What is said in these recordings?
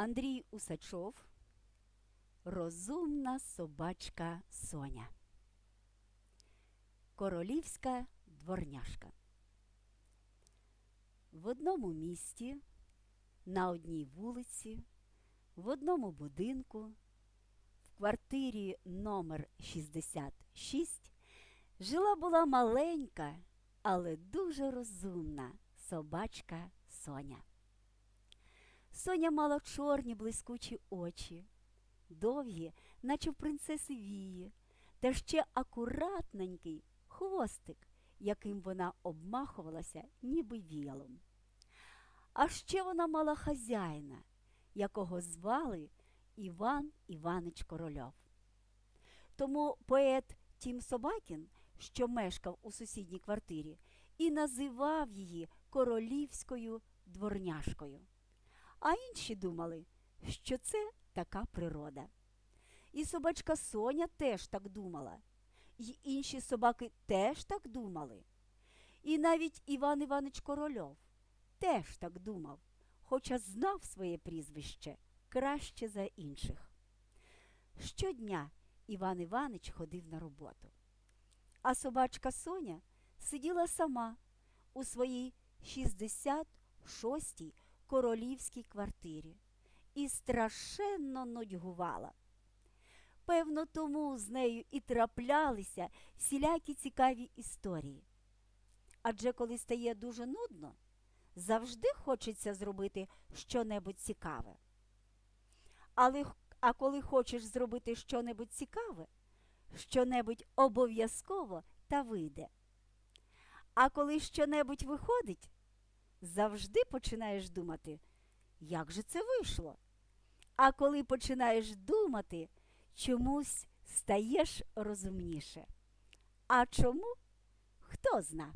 Андрій Усачов Розумна собачка Соня. Королівська дворняшка. В одному місті, на одній вулиці, в одному будинку, в квартирі номер 66 жила була маленька, але дуже розумна собачка Соня. Соня мала чорні блискучі очі, довгі, наче в принцеси вії, та ще акуратненький хвостик, яким вона обмахувалася, ніби віялом. А ще вона мала хазяїна, якого звали Іван Іванич Корольов. Тому поет Тім Собакін, що мешкав у сусідній квартирі, і називав її королівською дворняшкою. А інші думали, що це така природа. І собачка Соня теж так думала, і інші собаки теж так думали. І навіть Іван Іванич Корольов теж так думав, хоча знав своє прізвище краще за інших. Щодня Іван Іванич ходив на роботу, а собачка Соня сиділа сама у своїй 66-й королівській квартирі і страшенно нудьгувала. Певно, тому з нею і траплялися всілякі цікаві історії. Адже коли стає дуже нудно, завжди хочеться зробити щонебудь цікаве. Але, а коли хочеш зробити щонебудь цікаве, щонебудь обов'язково та вийде. А коли щонебудь виходить, завжди починаєш думати, як же це вийшло. А коли починаєш думати, чомусь стаєш розумніше. А чому? Хто зна?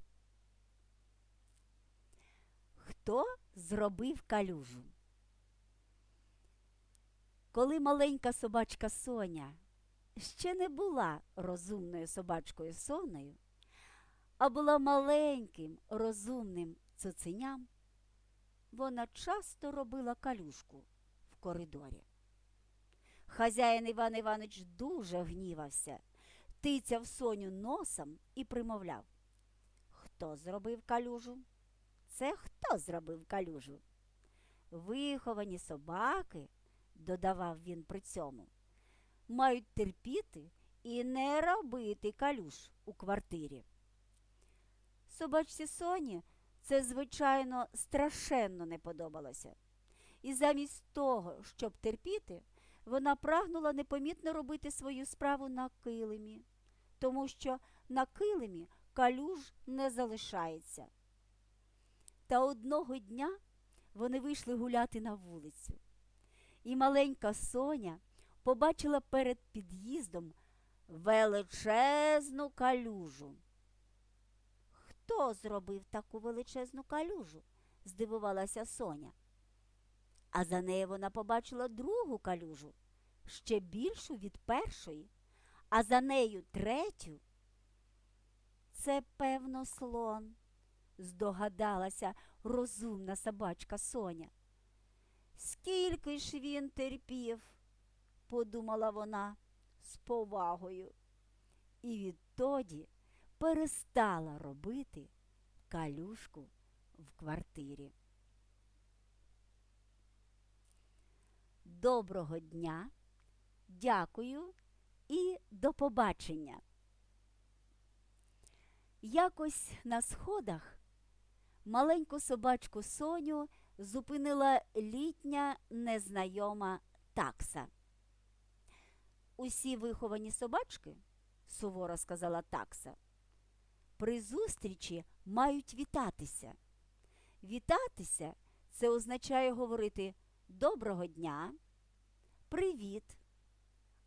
Хто зробив калюжу? Коли маленька собачка Соня ще не була розумною собачкою Сонею, а була маленьким розумним цуценям, вона часто робила калюшку в коридорі. Хазяїн Іван Іванович дуже гнівався, тицяв Соню носом і примовляв. Хто зробив калюжу? Це хто зробив калюжу? Виховані собаки, додавав він при цьому, мають терпіти і не робити калюш у квартирі. Собачці Соні це, звичайно, страшенно не подобалося. І замість того, щоб терпіти, вона прагнула непомітно робити свою справу на килимі, тому що на килимі калюж не залишається. Та одного дня вони вийшли гуляти на вулицю, і маленька Соня побачила перед під'їздом величезну калюжу. Хто зробив таку величезну калюжу? здивувалася Соня. А за нею вона побачила другу калюжу, ще більшу від першої, а за нею третю. Це, певно, слон, здогадалася розумна собачка Соня. Скільки ж він терпів, подумала вона з повагою. І відтоді перестала робити калюшку в квартирі. Доброго дня, дякую і до побачення. Якось на сходах маленьку собачку Соню зупинила літня незнайома такса. Усі виховані собачки, суворо сказала такса, при зустрічі мають вітатися. Вітатися це означає говорити доброго дня, привіт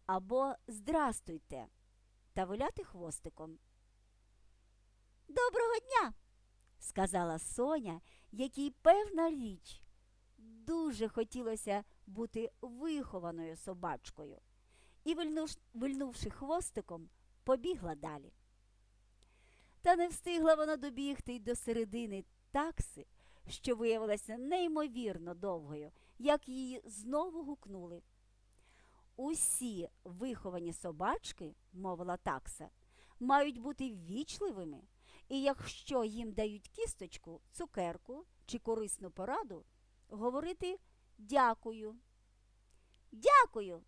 або здрастуйте та виляти хвостиком. Доброго дня, сказала Соня, якій певна річ дуже хотілося бути вихованою собачкою, і, вильнувши хвостиком, побігла далі. Та не встигла вона добігти й до середини такси, що виявилася неймовірно довгою, як її знову гукнули. Усі виховані собачки, мовила такса, мають бути ввічливими, і якщо їм дають кісточку, цукерку чи корисну пораду, говорити дякую. Дякую,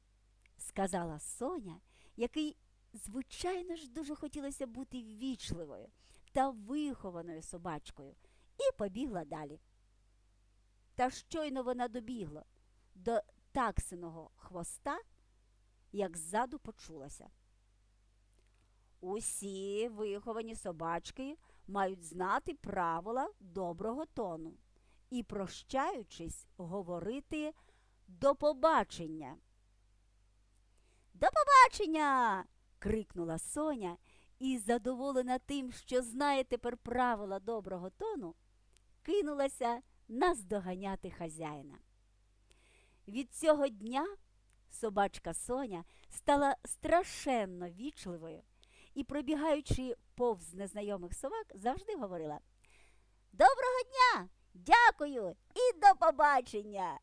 сказала Соня, який, звичайно ж, дуже хотілося бути ввічливою та вихованою собачкою, і побігла далі. Та щойно вона добігла до таксиного хвоста, як ззаду почулася. Усі виховані собачки мають знати правила доброго тону і, прощаючись, говорити до побачення. До побачення. Крикнула Соня і, задоволена тим, що знає тепер правила доброго тону, кинулася наздоганяти хазяїна. Від цього дня собачка Соня стала страшенно вічливою і, пробігаючи повз незнайомих собак, завжди говорила Доброго дня! Дякую і до побачення!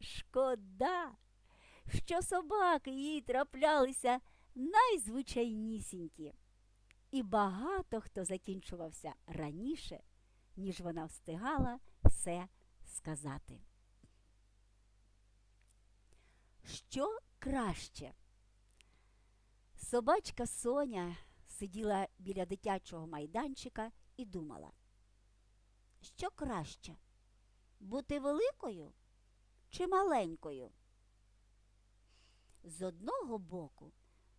Шкода, що собаки їй траплялися найзвичайнісінькі, і багато хто закінчувався раніше, ніж вона встигала все сказати. Що краще? Собачка Соня сиділа біля дитячого майданчика і думала, що краще бути великою чи маленькою? З одного боку,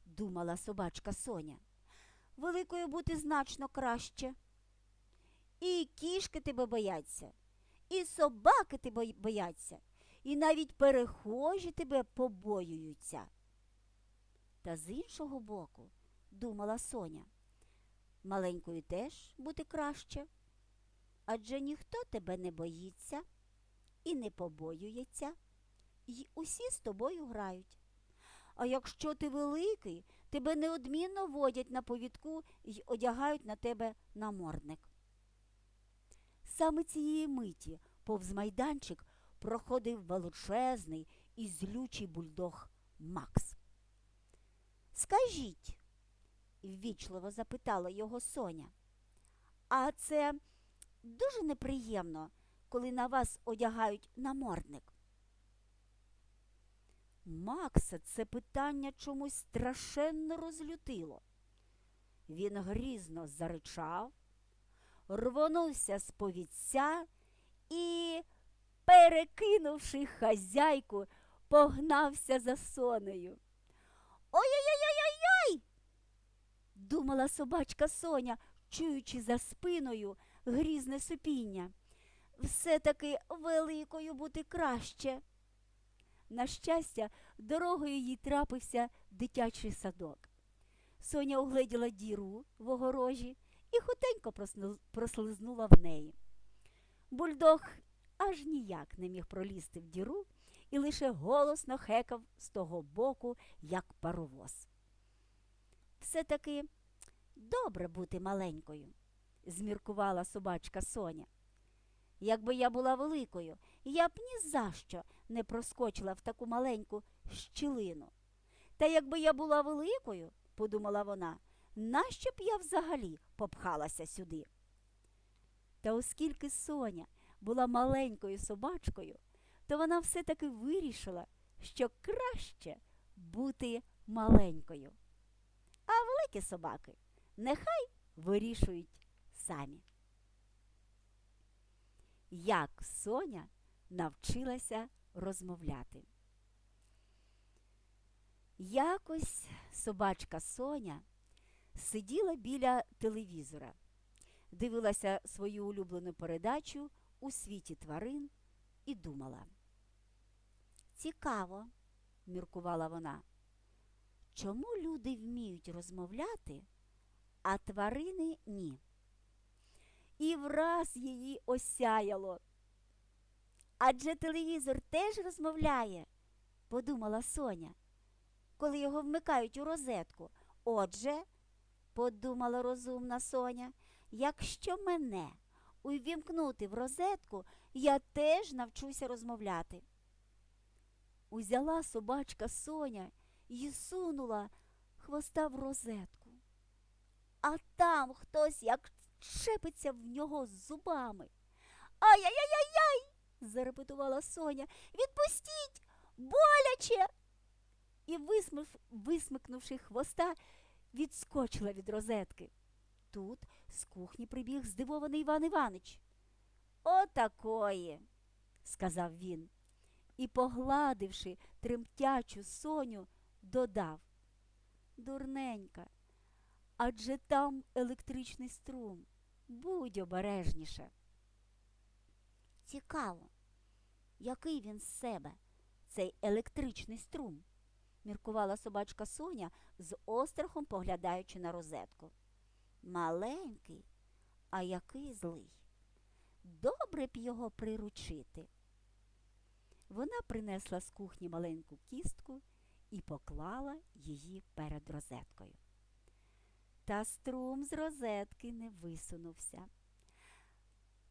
думала собачка Соня, великою бути значно краще. І кішки тебе бояться, і собаки тебе бояться, і навіть перехожі тебе побоюються. Та з іншого боку, думала Соня, маленькою теж бути краще, адже ніхто тебе не боїться і не побоюється, і усі з тобою грають. А якщо ти великий, тебе неодмінно водять на повідку і одягають на тебе намордник. Саме цієї миті повз майданчик проходив величезний і злючий бульдог Макс. Скажіть, ввічливо запитала його Соня, а це дуже неприємно, коли на вас одягають намордник. Макса це питання чомусь страшенно розлютило. Він грізно заричав, рвонувся з повідця і, перекинувши хазяйку, погнався за сонею. Ой-ой-ой-ой-ой! думала собачка Соня, чуючи за спиною грізне супіння. Все таки великою бути краще. На щастя, дорогою їй трапився дитячий садок. Соня угледіла діру в огорожі і хутенько прослизнула в неї. Бульдог аж ніяк не міг пролізти в діру і лише голосно хекав з того боку, як паровоз. Все таки добре бути маленькою, зміркувала собачка Соня. Якби я була великою, я б ні за що не проскочила в таку маленьку щілину. Та якби я була великою, подумала вона, нащо б я взагалі попхалася сюди? Та оскільки Соня була маленькою собачкою, то вона все-таки вирішила, що краще бути маленькою. А великі собаки нехай вирішують самі. Як Соня навчилася розмовляти. Якось собачка Соня сиділа біля телевізора, дивилася свою улюблену передачу у світі тварин і думала. Цікаво, міркувала вона, чому люди вміють розмовляти, а тварини ні. І враз її осяяло. Адже телевізор теж розмовляє, подумала Соня, коли його вмикають у розетку. Отже, подумала розумна Соня, якщо мене увімкнути в розетку, я теж навчуся розмовляти. Узяла собачка Соня і сунула хвоста в розетку. А там хтось як чепиться в нього зубами. Ай-яй-яй-яй! зарепетувала Соня. Відпустіть! Боляче! І, висмив, висмикнувши хвоста, відскочила від розетки. Тут з кухні прибіг здивований Іван Іванич. Отакої, сказав він. І, погладивши тремтячу Соню, додав. Дурненька, адже там електричний струм. Будь обережніше. Цікаво, який він з себе, цей електричний струм, міркувала собачка Соня з острахом поглядаючи на розетку. Маленький, а який злий. Добре б його приручити. Вона принесла з кухні маленьку кістку і поклала її перед розеткою. Та струм з розетки не висунувся.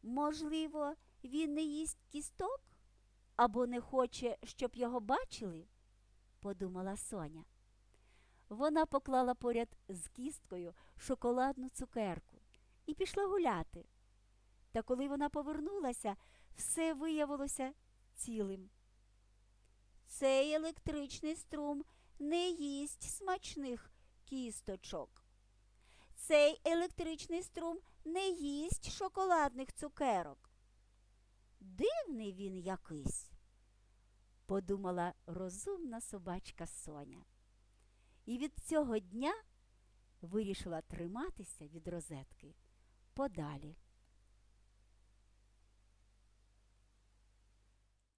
Можливо, він не їсть кісток або не хоче, щоб його бачили, подумала Соня. Вона поклала поряд з кісткою шоколадну цукерку і пішла гуляти. Та коли вона повернулася, все виявилося цілим. Цей електричний струм не їсть смачних кісточок. Цей електричний струм не їсть шоколадних цукерок. Дивний він якийсь, подумала розумна собачка Соня. І від цього дня вирішила триматися від розетки подалі.